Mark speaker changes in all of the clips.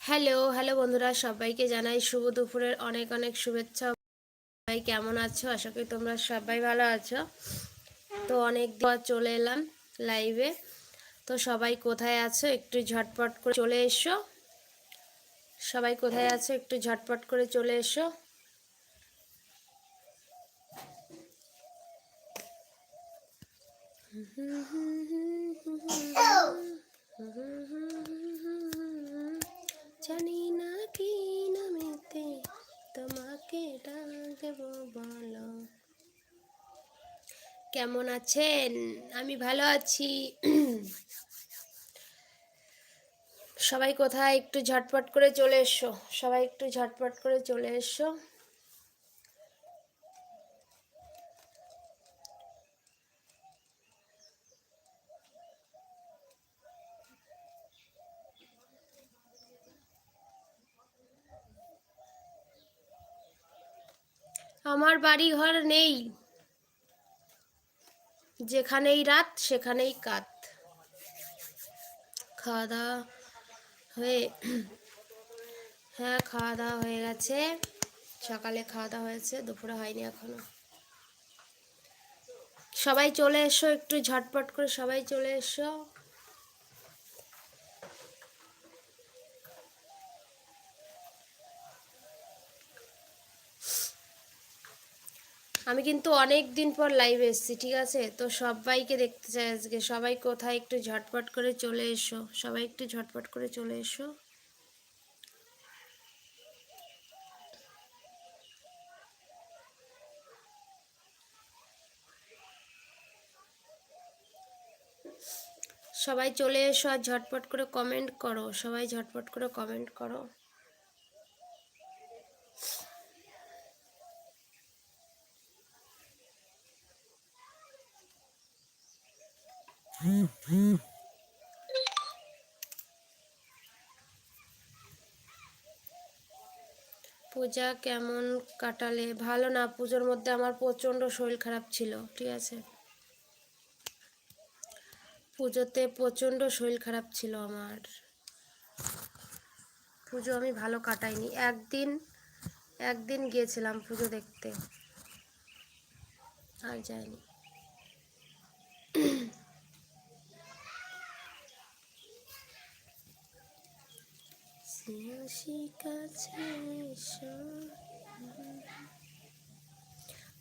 Speaker 1: Hello hello বন্ধুরা সবাইকে জানাই শুভ দুপুরের অনেক অনেক শুভেচ্ছা সবাই কেমন আছো আশা করি তোমরা সবাই ভালো আছো তো অনেক দিন চলে এলাম লাইভে তো সবাই কোথায় আছো একটু ঝটপট করে চলে এসো সবাই কোথায় আছো একটু ঝটপট করে চলে এসো জানি না কি নামেতে তোমাকে ডাকবো বলো। কেমন আছেন? আমি ভালো আছি। সবাই কোথায়? একটু ঝটপট করে চলে এসো। সবাই একটু ঝটপট করে চলে এসো। আমার বাড়ি ঘর নেই। যেখানেই রাত, সেখানেই কাত। খাওয়া দাওয়া হয়ে হ্যাঁ খাওয়া দাওয়া হয়ে গেছে। সকালে খাওয়া দাওয়া হয়েছে, দুপুরে হয়নি এখনও। সবাই চলে এসো, একটু ঝটপট করে সবাই চলে এসো। আমি কিন্তু অনেক দিন পর লাইভে এসেছি, ঠিক আছে? তো সবাইকে দেখতে চাই আজকে। সবাই কোথায়? একটু ঝটপট করে চলে এসো। সবাই একটু ঝটপট করে চলে এসো। সবাই চলে এসো আর ঝটপট করে কমেন্ট করো। সবাই ঝটপট করে কমেন্ট করো। পূজা কেমন কাটালে? ভালো না, পুজোর মধ্যে আমার প্রচণ্ড শরীর খারাপ ছিল, ঠিক আছে? পুজোতে প্রচণ্ড শরীর খারাপ ছিল আমার। পুজো আমি ভালো কাটাইনি। একদিন একদিন গিয়েছিলাম পুজো দেখতে। আর যাইনি।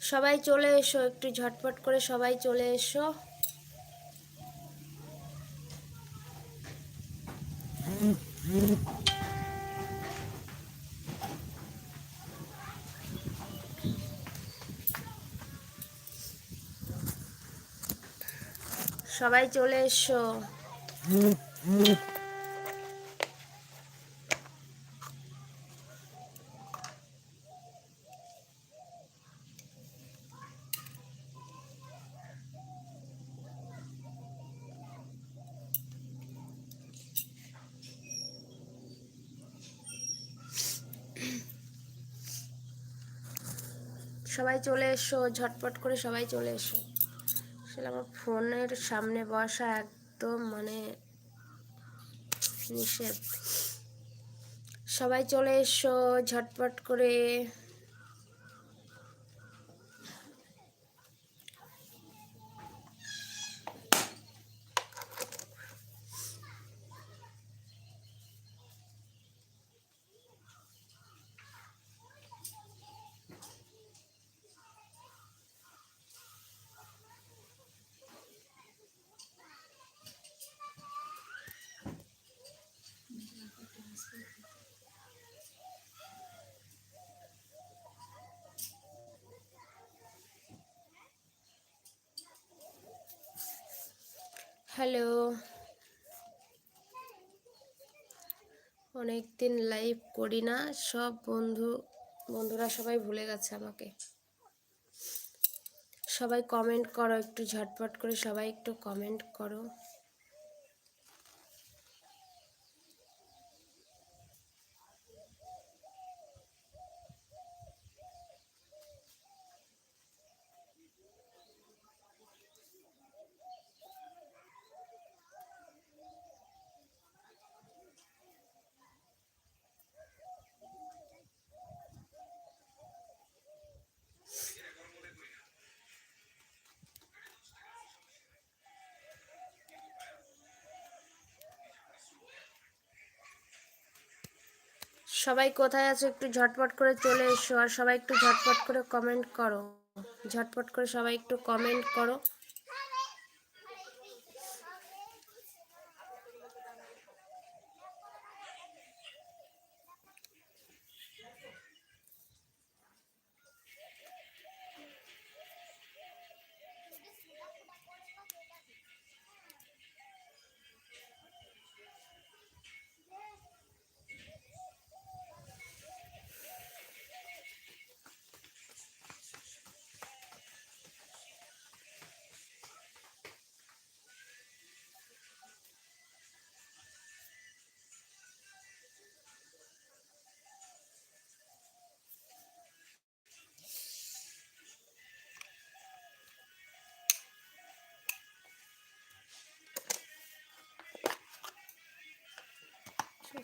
Speaker 1: সবাই চলে এসো একটু ঝটপট করে সবাই চলে এসো। সবাই চলে এসো। সবাই চলে এসো, ঝটপট করে সবাই চলে এসো। আসলে আমার ফোনের সামনে বসা একদম মানে নিষেধ। সবাই চলে এসো, ঝটপট করে। হ্যালো। অনেক দিন লাইভ করি না, সব বন্ধু, বন্ধুরা সবাই ভুলে গেছে আমাকে। সবাই কমেন্ট করো, একটু ঝটপট করে সবাই একটু কমেন্ট করো। সবাই কোথায় আছো একটু ঝটপট করে চলে এসো আর সবাই একটু ঝটপট করে কমেন্ট করো। ঝটপট করে সবাই একটু কমেন্ট করো।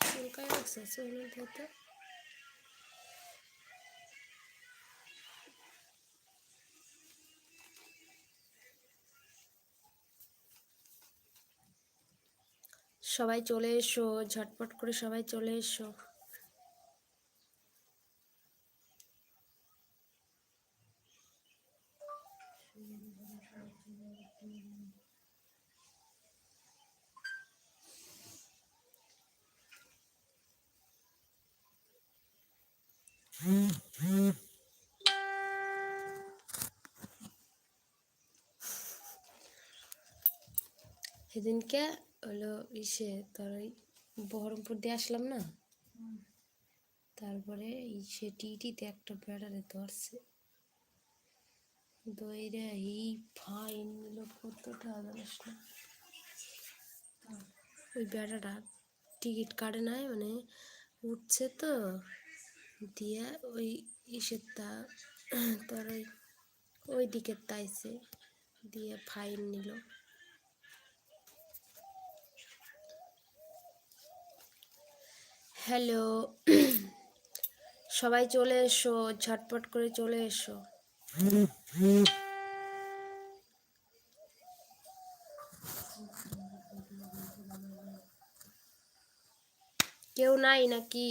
Speaker 1: চুলকায় সবাই চলে এসো ঝটপট করে সবাই চলে এসো। সেদিনকে হলো ইসে তোর ওই বহরমপুর দিয়ে আসলাম না? তারপরে ইসে টিটিতে একটা বেড়ারে ধরছে দইরে এই ফাইন নিল কতটা জানিস না? ওই বেড়াটা টিকিট কাটে নাই মানে উঠছে তো। দিয়ে ওই ইসের তা তোর ওই ওই দিকের তাইছে দিয়ে ফাইন নিল। হ্যালো সবাই চলে এসো, ঝটপট করে চলে এসো। কেউ নাই নাকি?